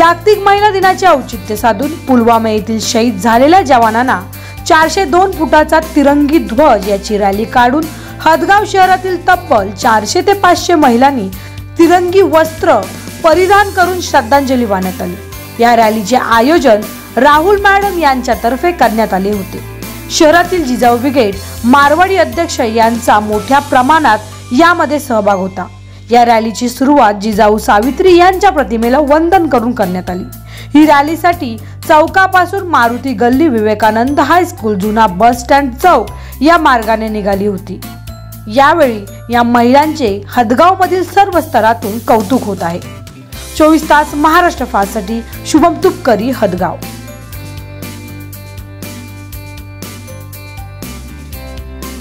जागतिक महिला दिनाचे औचित्य साधून पुलवामा येथील शहीद झालेल्या जवानांना चारशे दोन फुटाचा तिरंगी ध्वज याची रॅली काढून हदगाव शहरातील तब्बल चारशे ते पाचशे महिलांनी तिरंगी वस्त्र परिधान करून श्रद्धांजली वाहण्यात आली. या रॅलीचे आयोजन राहुल मॅडम यांच्यातर्फे करण्यात आले होते. शहरातील जिजाऊ ब्रिगेड मारवाडी अध्यक्ष यांचा मोठ्या प्रमाणात यामध्ये सहभाग होता. या रॅलीची सुरुवात जिजाऊ सावित्री यांच्या प्रतिमेला वंदन करून करण्यात आली. ही रॅलीसाठी चौकापासून मारुती गल्ली विवेकानंद हायस्कूल जुना बस स्टँड चौक या मार्गाने निघाली होती. यावेळी या महिलांचे हदगावमधील सर्व स्तरातून कौतुक होत आहे. चोवीस तास महाराष्ट्र फास्टसाठी शुभम तुपकरी हदगाव.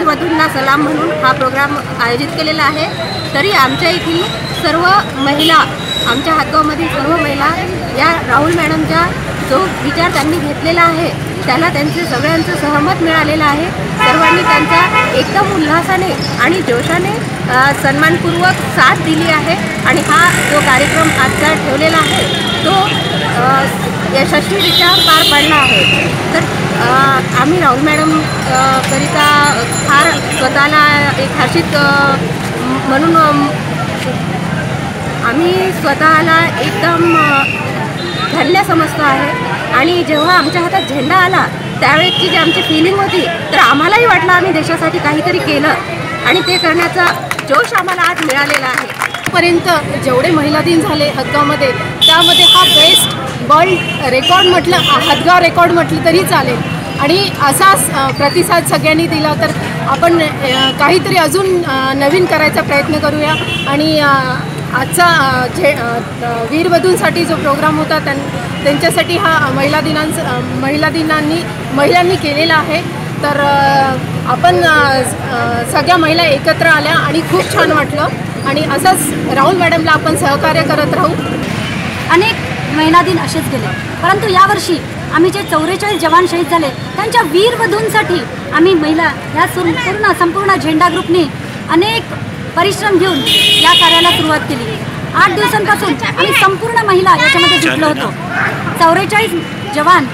वधूंना सलाम म्हणून हा प्रोग्राम आयोजित केलेला आहे. तरी आमच्या येथील सर्व महिला आमच्या हातगावमधील सर्व महिला या राहुल मॅडमच्या जो विचार त्यांनी घेतलेला आहे त्याला त्यांचे सगळ्यांचं सहमत मिळालेलं आहे. सर्वांनी त्यांचा एकदम उल्हासाने आणि जोशाने सन्मानपूर्वक साथ दिली आहे आणि हा जो कार्यक्रम आजचा ठेवलेला आहे तो यशस्वीरित्या पार पडला आहे. तर आम्ही राहुल मॅडम करिता फार स्वतःला एक हर्षित म्हणून आम्ही स्वतःला एकदम अ, धन्य समजतो आहे. आणि जेव्हा आमच्या हातात झेंडा आला त्यावेळेची जी आमची फिलिंग होती तर आम्हालाही वाटलं आम्ही देशासाठी काहीतरी केलं. आणि ते करण्याचा जोश आम्हाला आज मिळालेला आहे. पर्यंत जेवढे महिला दिन झाले हक्कामध्ये त्यामध्ये हा बेस्ट वर्ल्ड रेकॉर्ड म्हटलं हदगाव रेकॉर्ड म्हटलं तरी चालेल. आणि असाच प्रतिसाद सगळ्यांनी दिला. तर आपण काहीतरी अजून नवीन करायचा प्रयत्न करूया. आणि आजचा जे वीरवधूंसाठी जो प्रोग्राम होता त्यां त्यांच्यासाठी हा महिला दिनांच महिला दिनांनी महिलांनी केलेला आहे. तर आपण सगळ्या महिला एकत्र आल्या आणि खूप छान वाटलं. आणि असंच राहुल मॅडमला आपण सहकार्य करत राहू. अनेक महिना दिन असेच गेले. परंतु यावर्षी आम्ही जे चौवेचाळीस जवान शहीद झाले त्यांच्या वीरवधूंसाठी आम्ही महिला या पूर्ण संपूर्ण झेंडा ग्रुपने अनेक परिश्रम घेऊन या कार्याला सुरुवात केली. आठ दिवसांपासून आम्ही संपूर्ण महिला याच्यामध्ये जुटलो होतो. चौवेचाळीस जवान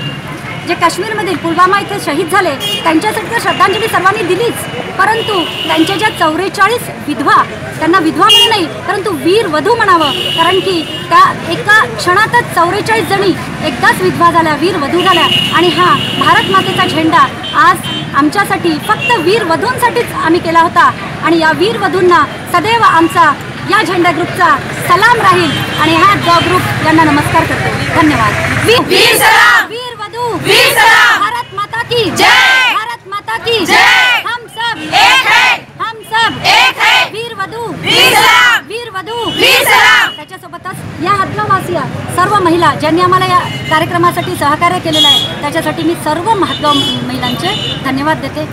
जे काश्मीरमधील पुलवामा इथे शहीद झाले त्यांच्यासाठी तर श्रद्धांजली सर्वांनी दिलीच. परंतु त्यांच्या ज्या चौवेचाळीस विधवा त्यांना विधवा म्हणू नाही परंतु वीर वधू म्हणावं. कारण की त्या एका क्षणातच चौवेचाळीस जणी एकदाच विधवा झाल्या वीर वधू झाल्या. आणि हा भारत मातेचा झेंडा आज आमच्यासाठी फक्त वीर वधूंसाठीच आम्ही केला होता. आणि या वीर वधूंना सदैव आमचा या झेंडा ग्रुपचा सलाम राहील. आणि हा द ग्रुप यांना नमस्कार करतो. धन्यवाद. वीर वीर वधू! भारत माता की जय! भारत माता की जय! हम सब एक है! हम सब एक है! वीर वधू वीर सलाम! वीर वधू वीर सलाम! त्याच्यासोबतच या हातगाववासिया सर्व महिला ज्यांनी आम्हाला या कार्यक्रमासाठी सहकार्य केलेलं आहे त्याच्यासाठी मी सर्व महात्गाव महिलांचे धन्यवाद देते.